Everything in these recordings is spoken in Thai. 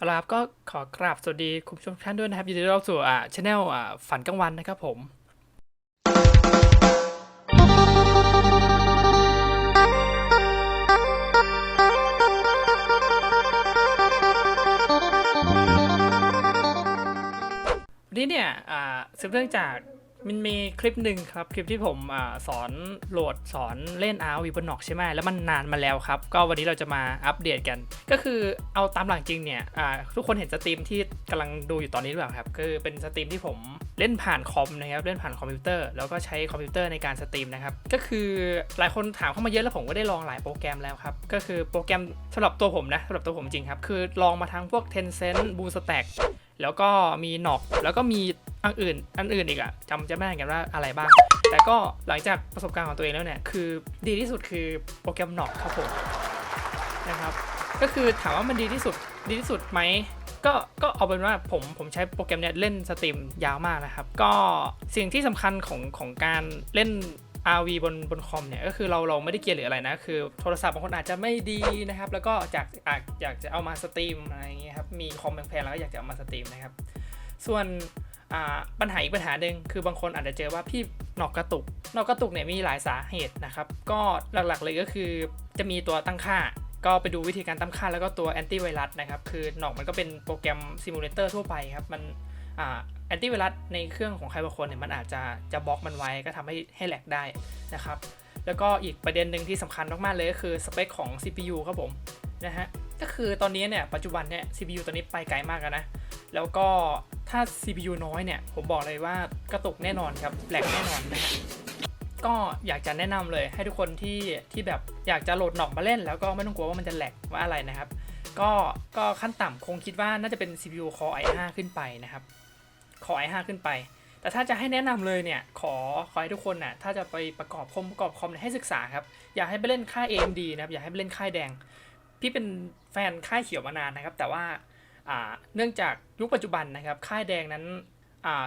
เอาละครับก็ขอกราบสวัสดีคุณผู้ชมท่านด้วยนะครับยินดีต้อนรับสู่อ่าช anel อ่าฝันกลางวันนะครับผม วันนี้เนี่ยอ่าสืบเนื่องจาก มันมีคลิปหนึ่งครับ คลิปที่ผมอสอนโหลดสอนเล่น RV บนหนอกใช่ไหมแล้วมันนานมาแล้วครับ ก็วันนี้เราจะมาอัปเดตกัน ก็คือเอาตามหลังจริงเนี่ยทุกคนเห็นสตรีมที่กำลังดูอยู่ตอนนี้หรือเปล่าครับ คือเป็นสตรีมที่ผมเล่นผ่านคอมนะครับเล่นผ่านคอมพิวเตอร์แล้วก็ใช้คอมพิวเตอร์ในการสตรีมนะครับก็คือหลายคนถามเข้ามาเยอะแล้วผมก็ได้ลองหลายโปรแกรมแล้วครับก็คือโปรแกรมสำหรับตัวผมนะสำหรับตัวผมจริงครับคือลองมาทั้งพวก Tencent BlueStack แล้วก็มีหนอกแล้วก็มี อันอื่น อันอื่นอีกอะจำจะไม่ได้เหมือนกันว่าอะไรบ้าง แต่ก็หลังจากประสบการณ์ของตัวเองแล้วเนี่ย คือดีที่สุดคือโปรแกรมหนอกครับผมนะครับ ก็คือถามว่ามันดีที่สุด ดีที่สุดไหมก็ก็เอาเป็นว่าผมผมใช้โปรแกรมเนี้ยเล่นสตรีมยาวมากนะครับ ก็สิ่งที่สำคัญของของการเล่น RV บนบนคอมเนี่ยก็คือเราเราไม่ได้เกลียดหรืออะไรนะ คือโทรศัพท์บางคนอาจจะไม่ดีนะครับ แล้วก็อยากอยากอยากจะเอามาสตรีมอะไรอย่างเงี้ยครับมีคอมแพงๆแล้วก็อยากจะเอามาสตรีมนะครับ ส่วน ปัญหาอีกปัญหาหนึ่งคือบางคนอาจจะเจอว่าพี่หนอกกระตุกหนอกกระตุกเนี่ยมีหลายสาเหตุนะครับ ก็หลักๆเลยก็คือจะมีตัวตั้งค่า ก็ไปดูวิธีการตั้งค่าแล้วก็ตัวแอนตี้ไวรัสนะครับ คือหนอกมันก็เป็นโปรแกรมซิมูเลเตอร์ทั่วไปครับ มันแอนตี้ไวรัสในเครื่องของใครบางคนเนี่ยมันอาจจะจะบล็อกมันไว้ก็ทำให้ให้แหลกได้นะครับ แล้วก็อีกประเด็นหนึ่งที่สำคัญมากๆเลยก็คือสเปคของ CPU ครับผมนะฮะ ก็คือตอนนี้เนี่ยปัจจุบันเนี่ย CPU ตอนนี้ไปไกลมากแล้วนะ แล้วก็ถ้า CPU น้อยเนี่ย ผมบอกเลยว่ากระตุกแน่นอนครับแหลกแน่นอนนะฮะก็อยากจะแนะนำเลยให้ทุกคนที่ที่แบบอยากจะโหลดหนอกมาเล่น แล้วก็ไม่ต้องกลัวว่ามันจะแหลกว่าอะไรนะครับ ก็ก็ขั้นต่ำคงคิดว่าน่าจะเป็น CPU Core i5 ขึ้นไปนะครับ Core i5 ขึ้นไป แต่ถ้าจะให้แนะนำเลยเนี่ย ขอขอให้ทุกคนน่ะถ้าจะไปประกอบคอมประกอบคอมเนี่ยให้ศึกษาครับ อยากให้ไปเล่นค่าย AMD นะครับอยากให้ไปเล่นค่ายแดง พี่เป็นแฟนค่ายเขียวมานานนะครับ แต่ว่า เนื่องจากยุคปัจจุบันนะครับ ค่ายแดงนั้น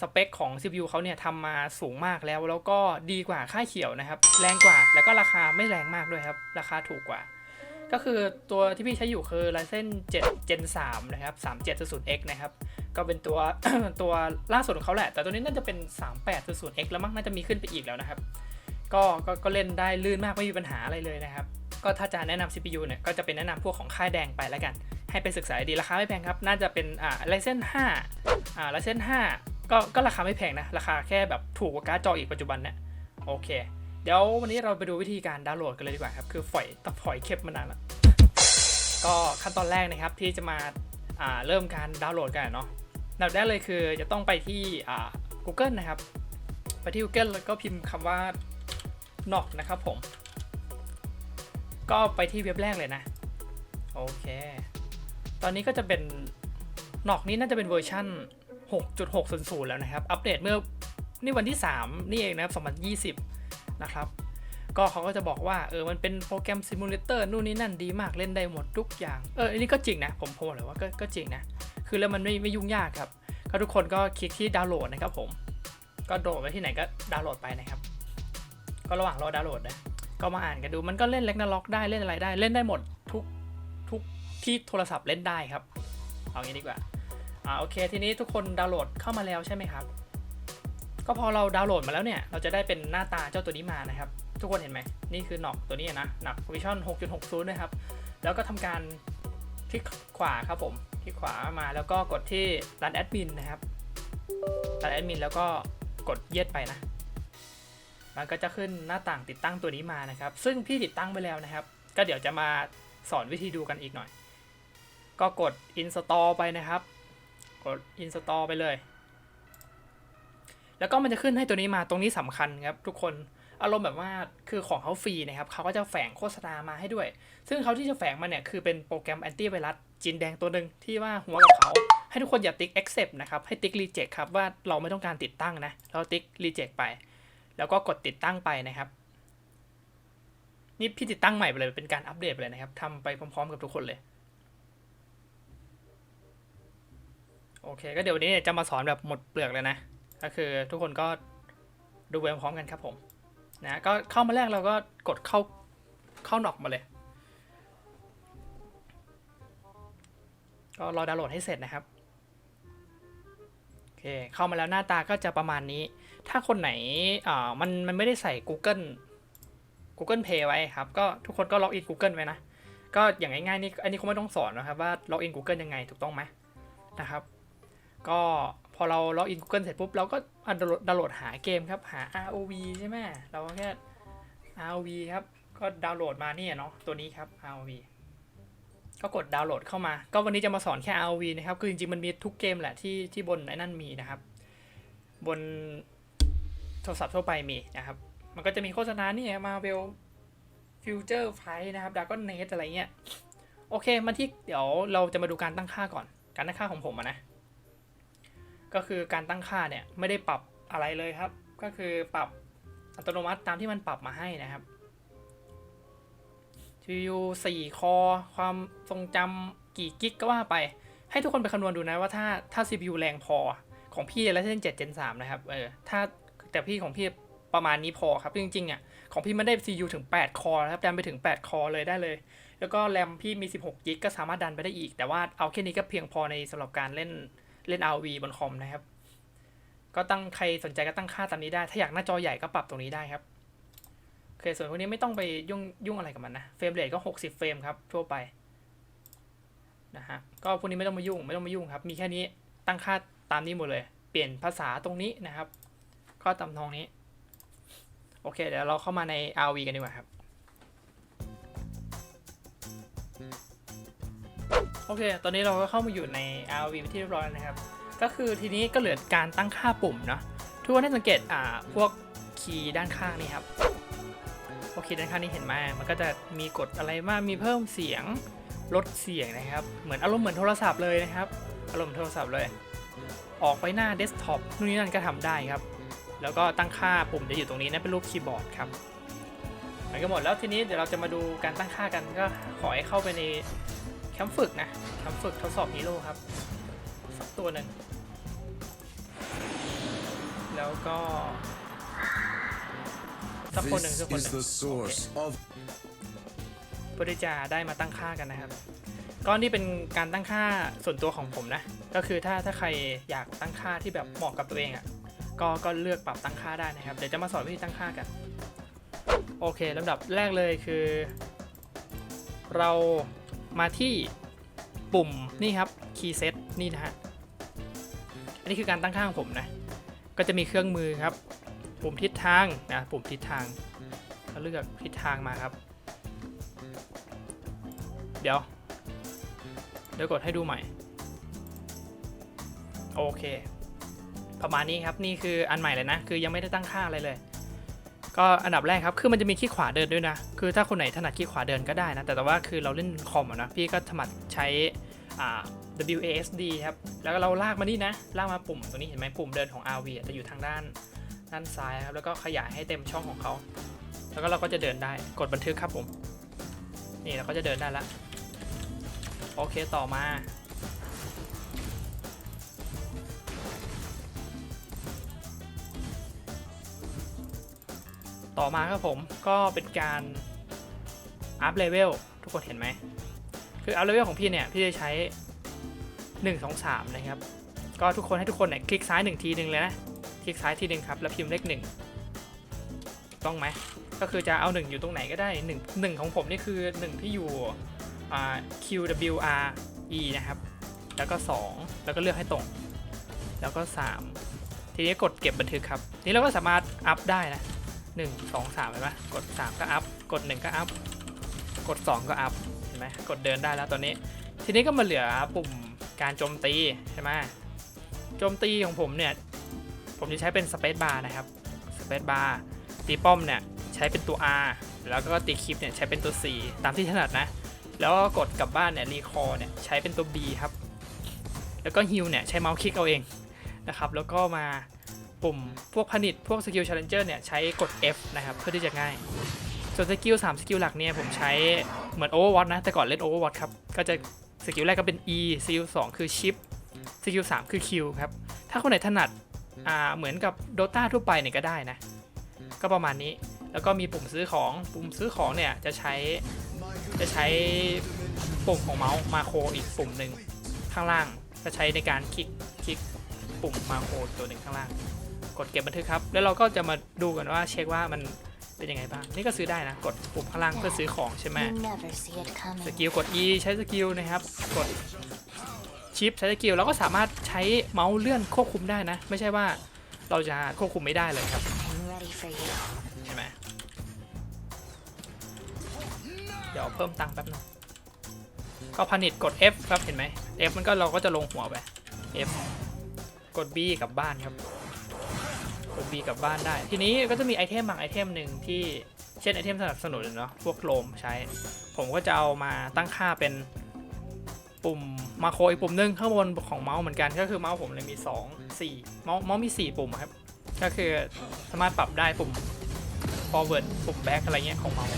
สเปคของ CPU เขาเนี่ยทำมาสูงมากแล้ว แล้วก็ดีกว่าค่ายเขียวนะครับ แรงกว่าแล้วก็ราคาไม่แรงมากด้วยครับ ราคาถูกกว่า ก็คือตัวที่พี่ใช้อยู่คือ Ryzen 7 Gen 3 นะครับ 3700X นะครับ ก็เป็นตัวตัวล่าสุดของเขาแหละ แต่ตัวนี้น่าจะเป็น 3800X แล้วมั้งน่าจะมีขึ้นไปอีกแล้วนะครับก็ก็ก็เล่นได้ลื่นมากไม่มีปัญหาอะไรเลยนะครับ ก็ถ้าจะแนะนำ CPU เนี่ยก็จะเป็นแนะนำพวกของค่ายแดงไปแล้วกัน ให้ไปศึกษาดีราคาไม่แพงครับ น่าจะเป็นอ่า Ryzen 5อ่า Ryzen 5ก็ก็ราคาไม่แพงนะ ราคาแค่แบบถูกกว่าการ์ดจออีกปัจจุบันเนี่ยโอเค เดี๋ยววันนี้เราไปดูวิธีการดาวน์โหลดกันเลยดีกว่าครับ คือฝอยตับฝอยเข็บมานานแล้วก็ขั้นตอนแรกนะครับที่จะมาอ่าเริ่มการดาวน์โหลดกันเนาะดับแรกเลยคือจะต้องไปที่อ่า Google นะครับ ไปที่ Google แล้วก็พิมพ์คำว่า knock นะครับผม ก็ไปที่เว็บแรกเลยนะ โอเค ตอนนี้ก็จะเป็น knock นี้น่าจะเป็นเวอร์ชัน6.600 แล้วนะครับ อัปเดตเมื่อนี่วันที่ 3 นี่เองนะครับ2020 นะครับ ก็เขาก็จะบอกว่า เออ มันเป็นโปรแกรมซิมูเลเตอร์นู่นนี่นั่นดีมากเล่นได้หมดทุกอย่าง เอออันนี้ก็จริงนะ ผมพูดเลยว่าก็ก็จริงนะ คือแล้วมันไม่ไม่ยุ่งยากครับ ก็ทุกคนก็คลิกที่ดาวน์โหลดนะครับผม ก็โหลดไปที่ไหนก็ดาวน์โหลดไปนะครับ ก็ระหว่างรอดาวน์โหลดนะ ก็มาอ่านกันดู มันก็เล่นเล็กนาล็อกได้ เล่นอะไรได้ เล่นได้หมดทุก ที่โทรศัพท์เล่นได้ครับ เอางี้ดีกว่าอ่าโอเค ทีนี้ทุกคนดาวน์โหลดเข้ามาแล้วใช่ไหมครับ ก็พอเราดาวน์โหลดมาแล้วเนี่ย เราจะได้เป็นหน้าตาเจ้าตัวนี้มานะครับ ทุกคนเห็นไหมนี่คือหนอกตัวนี้นะหนัก Vision 6.60นะครับ แล้วก็ทำการคลิกขวาครับผมคลิกขวามาแล้วก็กดที่รันแอดมินนะครับรันแอดมินแล้วก็กดเย็ดไปนะมันก็จะขึ้นหน้าต่างติดตั้งตัวนี้มานะครับ ซึ่งพี่ติดตั้งไปแล้วนะครับ ก็เดี๋ยวจะมาสอนวิธีดูกันอีกหน่อย ก็กด install ไปนะครับ กด install ไปเลย แล้วก็มันจะขึ้นให้ตัวนี้มาตรงนี้สำคัญครับทุกคนอารมณ์แบบว่าคือของเขาฟรีนะครับเขาก็จะแฝงโฆษณามาให้ด้วย ซึ่งเขาที่จะแฝงมาเนี่ยคือเป็นโปรแกรมแอนตี้ไวรัสจีนแดงตัวหนึ่งที่ว่าหัวกับเขา ให้ทุกคนอย่าติ๊ก accept นะครับ ให้ติ๊ก reject ครับ ว่าเราไม่ต้องการติดตั้งนะ เราติ๊ก reject ไป แล้วก็กดติดตั้งไปนะครับ นี่พี่ติดตั้งใหม่ไปเลยเป็นการอัปเดตไปเลยนะครับทำไปพร้อมๆ กับทุกคนเลย โอเค ก็เดี๋ยววันนี้จะมาสอนแบบหมดเปลือกเลยนะ ก็คือทุกคนก็ดูไปพร้อมกันครับผมนะก็เข้ามาแรกเราก็กดเข้าเข้าหนอกมาเลย ก็รอดาวน์โหลดให้เสร็จนะครับโอเคเข้ามาแล้วหน้าตาก็จะประมาณนี้ ถ้าคนไหนอ่ามันมันไม่ได้ใส่ Google Google Pay ไว้ครับ ก็ทุกคนก็ล็อกอิน Google ไว้นะ ก็อย่างง่ายๆนี่อันนี้คงไม่ต้องสอนนะครับว่าล็อกอิน Google ยังไงถูกต้องไหมนะครับ ก็พอเราล็อกอิน Google เสร็จปุ๊บ เราก็อะดาวน์โหลดาวน์โหลดหาเกมครับ หา ROV ใช่ไหมเราก็แค่ ROV ครับ ก็ดาวน์โหลดมาเนี่ยเนาะตัวนี้ครับ ROV ก็กดดาวน์โหลดเข้ามา ก็วันนี้จะมาสอนแค่ ROV นะครับ คือจริงๆ มันมีทุกเกมแหละที่ที่บนไอ้นั่นมีนะครับ บนโทรศัพท์ทั่วไปมีนะครับ มันก็จะมีโฆษณาเนี่ยมาเวลฟิวเจอร์ไฟนะครับดากอนเนสอะไรเงี้ย โอเค มาที่เดี๋ยวเราจะมาดูการตั้งค่าก่อน การตั้งค่าของผมนะ ก็คือการตั้งค่าเนี่ยไม่ได้ปรับอะไรเลยครับ ก็คือปรับอัตโนมัติตามที่มันปรับมาให้นะครับ CPU 4คอความทรงจำกี่กิกก็ว่าไป ให้ทุกคนไปคำนวณดูนะว่าถ้าถ้า CPU แรงพอของพี่แล้วเส้น7 Gen 3นะครับเออถ้าแต่พี่ของพี่ประมาณนี้พอครับ จริงๆอะของพี่มันได้ CPU ถึง 8 คอนะครับ ดันไปถึง 8 คอเลยได้เลย แล้วก็แรมพี่มี 16 กิกก็สามารถดันไปได้อีก แต่ว่าเอาแค่นี้ก็เพียงพอในสำหรับการเล่น เล่น RV บนคอมนะครับ ก็ตั้งใครสนใจก็ตั้งค่าตามนี้ได้ ถ้าอยากหน้าจอใหญ่ก็ปรับตรงนี้ได้ครับโอเคส่วนพวกนี้ไม่ต้องไปยุ่งยุ่งอะไรกับมันนะเฟรมเรทก็ 60 เฟรมครับทั่วไปนะฮะก็พวกนี้ไม่ต้องมายุ่งไม่ต้องมายุ่งครับ มีแค่นี้ตั้งค่าตามนี้หมดเลย เปลี่ยนภาษาตรงนี้นะครับ ก็ตามทองนี้ โอเค เดี๋ยวเราเข้ามาใน RV กันดีกว่าครับ โอเค ตอนนี้เราก็เข้ามาอยู่ใน RV ที่เรียบร้อยนะครับ ก็คือทีนี้ก็เหลือการตั้งค่าปุ่มเนาะ ทุกคนให้สังเกตอ่าพวกคีย์ด้านข้างนี่ครับ โอเคด้านข้างนี้เห็นไหมมันก็จะมีกดอะไรมาก มีเพิ่มเสียง ลดเสียงนะครับ เหมือนอารมณ์เหมือนโทรศัพท์เลยนะครับ อารมณ์โทรศัพท์เลย ออกไปหน้าเดสก์ท็อปนู่นนี่นั่นก็ทำได้ครับ แล้วก็ตั้งค่าปุ่มจะอยู่ตรงนี้นะ เป็นรูปคีย์บอร์ดครับมันก็หมดแล้วทีนี้เดี๋ยวเราจะมาดูการตั้งค่ากันก็ขอให้เข้าไปใน แคมป์ฝึกนะแคมป์ฝึกทดสอบฮีโร่ครับ สักตัวหนึ่ง แล้วก็สักคนหนึ่ง This สักคนห is นึ่ง the source of เพื่อที่จะได้มาตั้งค่ากันนะครับ ก็นี่เป็นการตั้งค่าส่วนตัวของผมนะ ก็คือถ้าถ้าใครอยากตั้งค่าที่แบบเหมาะกับตัวเองอะ่ะก็ก็เลือกปรับตั้งค่าได้นะครับ เดี๋ยวจะมาสอนวิธีตั้งค่ากัน โอเคลำดับแรกเลยคือ เรา มาที่ปุ่มนี่ครับ key set นี่นะฮะ อันนี้คือการตั้งค่าของผมนะ ก็จะมีเครื่องมือครับ ปุ่มทิศทางนะปุ่มทิศทางก็เลือกทิศทางมาครับ เดี๋ยว เดี๋ยวกดให้ดูใหม่ โอเค ประมาณนี้ครับ นี่คืออันใหม่เลยนะ คือยังไม่ได้ตั้งค่าอะไรเลย ก็อันดับแรกครับ คือมันจะมีขี้ขวาเดินด้วยนะ คือถ้าคนไหนถนัดขี้ขวาเดินก็ได้นะ แต่แต่ว่าคือเราเล่นคอมนะ พี่ก็ถนัดใช้อ่า WASD ครับ แล้วก็เราลากมานี่นะ ลากมาปุ่มตรงนี้เห็นไหมปุ่มเดินของ RV จะอยู่ทางด้านด้านซ้ายครับ แล้วก็ขยายให้เต็มช่องของเขา แล้วก็เราก็จะเดินได้ กดบันทึกครับผม นี่เราก็จะเดินได้ละ โอเคต่อมา ต่อมาครับผมก็เป็นการอัพเลเวลทุกคนเห็นไหม คืออัพเลเวลของพี่เนี่ย พี่จะใช้ 1 2 3 นะครับ ก็ทุกคนให้ทุกคนเนี่ยคลิกซ้าย 1 ทีหนึ่งเลยนะ คลิกซ้ายทีหนึ่งครับ แล้วพิมพ์เลข1ถูกต้องไหม ก็คือจะเอา 1 อยู่ตรงไหนก็ได้ 1 1 ของผมนี่คือ 1 ที่อยู่ Q W R E นะครับ แล้วก็ 2 แล้วก็เลือกให้ตรง แล้วก็ 3 ทีนี้กดเก็บบันทึกครับ นี่เราก็สามารถอัพได้นะ 1 2 3เห็นไหมกด3ก็อัพ กด1ก็อัพ กด2ก็อัพ เห็นไหมกดเดินได้แล้วตอนนี้ ทีนี้ก็มาเหลือปุ่มการโจมตีใช่ไหมโจมตีของผมเนี่ย ผมจะใช้เป็นสเปซบาร์นะครับ สเปซบาร์ ตีป้อมเนี่ยใช้เป็นตัว R แล้วก็ตีคลิปเนี่ยใช้เป็นตัว C ตามที่ถนัดนะ แล้วก็กดกลับบ้านเนี่ยรีคอร์เนี่ยใช้เป็นตัว B ครับ แล้วก็ฮิลเนี่ยใช้เมาส์คลิกเอาเองนะครับ แล้วก็มา ปุ่มพวกผลิตพวกสกิล Challenger เนี่ยใช้กด F นะครับเพื่อที่จะง่าย ส่วนสกิล3สกิลหลักเนี่ยผมใช้เหมือน Overwatch นะแต่ก่อนเล่น Overwatch ครับก็จะสกิลแรกก็เป็น E สกิล2คือ Shift สกิล3คือ Q ครับถ้าคนไหนถนัดอ่าเหมือนกับ Dota ทั่วไปเนี่ยก็ได้นะ ก็ประมาณนี้แล้วก็มีปุ่มซื้อของปุ่มซื้อของเนี่ยจะใช้จะใช้ปุ่มของเมาส์มาโครอีกปุ่มหนึ่งข้างล่างจะใช้ในการคลิกคลิกปุ่มมาโครตัวหนึ่งข้างล่าง กดเก็บบันทึกครับ แล้วเราก็จะมาดูกันว่าเช็คว่ามันเป็นยังไงบ้าง นี่ก็ซื้อได้นะ กดปุ่มข้างล่างเพื่อซื้อของใช่ไหม You never see it ส coming. กิลกด E ใช้สกิลนะครับ กดชิปใช้สกิลเราก็สามารถใช้เมาส์เลื่อนควบคุมได้นะ ไม่ใช่ว่าเราจะควบคุมไม่ได้เลยครับ I'm ready for you. ใช่ไหมเดี๋ยวเพิ่มตังค์แป๊บนึงก็ผนิตกด F ครับเห็นไหม F มันก็เราก็จะลงหัวไป F กด B กลับบ้านครับ กด B กลับบ้านได้ ทีนี้ก็จะมีไอเทมบางไอเทมหนึ่งที่เช่นไอเทมสนับสนุนเนาะพวกโลมใช้ ผมก็จะเอามาตั้งค่าเป็นปุ่มมาโคอีกปุ่มหนึงข้างบนของเมาส์เหมือนกันก็คือเมาส์ผมเลยมี 2 4 เมาส์เมาส์มี 4 ปุ่มครับ ก็คือสามารถปรับได้ปุ่ม forward ปุ่ม back อะไรเงี้ยของเมาส์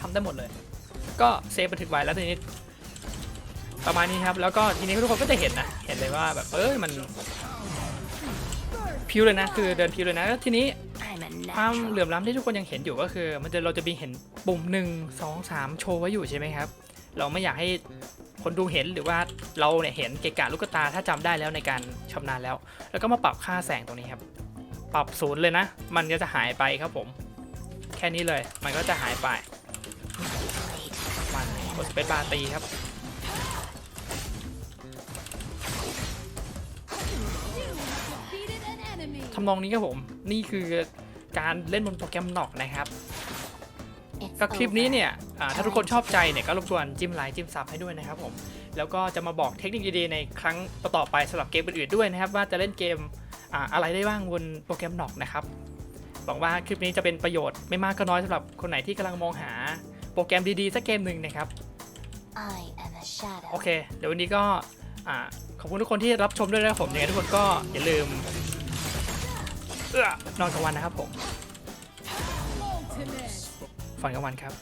ทำได้หมดเลย ก็เซฟบันทึกไว้แล้วทีนี้ประมาณนี้ครับ แล้วก็ทีนี้ทุกคนก็จะเห็นนะ เห็นเลยว่าแบบเอ้ยมัน พิวเลยนะคือเดินพิวเลยนะแล้วทีนี้ I'm a ความ natural. เหลื่อมล้ำที่ทุกคนยังเห็นอยู่ก็คือ มันจะเราจะมีเห็นปุ่มหนึ่งสองสามโชว์ไว้อยู่ใช่ไหมครับ เราไม่อยากให้คนดูเห็นหรือว่าเราเนี่ยเห็นเกะกะลูกตาถ้าจำได้แล้วในการชำนาญแล้ว แล้วก็มาปรับค่าแสงตรงนี้ครับ ปรับศูนย์เลยนะ มันก็จะหายไปครับผม แค่นี้เลยมันก็จะหายไป Wait. มันกดสเปซบาร์ตีครับ ทำนองนี้ครับผม นี่คือการเล่นบนโปรแกรมหนอกนะครับ It's ก็คลิปนี้ over. เนี่ยอ่าถ้าทุกคนชอบใจเนี่ยก็รบกวนจิ้มไลค์จิ้มซับให้ด้วยนะครับผม แล้วก็จะมาบอกเทคนิคดีๆในครั้งต่อๆไปสำหรับเกมอื่นๆด้วยนะครับ ว่าจะเล่นเกมอ่าอะไรได้บ้างบนโปรแกรมหนอกนะครับหวังว่าคลิปนี้จะเป็นประโยชน์ไม่มากก็น้อยสำหรับคนไหนที่กำลังมองหาโปรแกรมดีๆสักเกมหนึ่งนะครับ I am a shadow. โอเค เดี๋ยววันนี้ก็อ่าขอบคุณทุกคนที่รับชมด้วยนะครับผมยังไงทุกคนก็อย่าลืมเอื้อ นอนกลางวันนะครับผม Ultimate. ฝันกลางวันครับ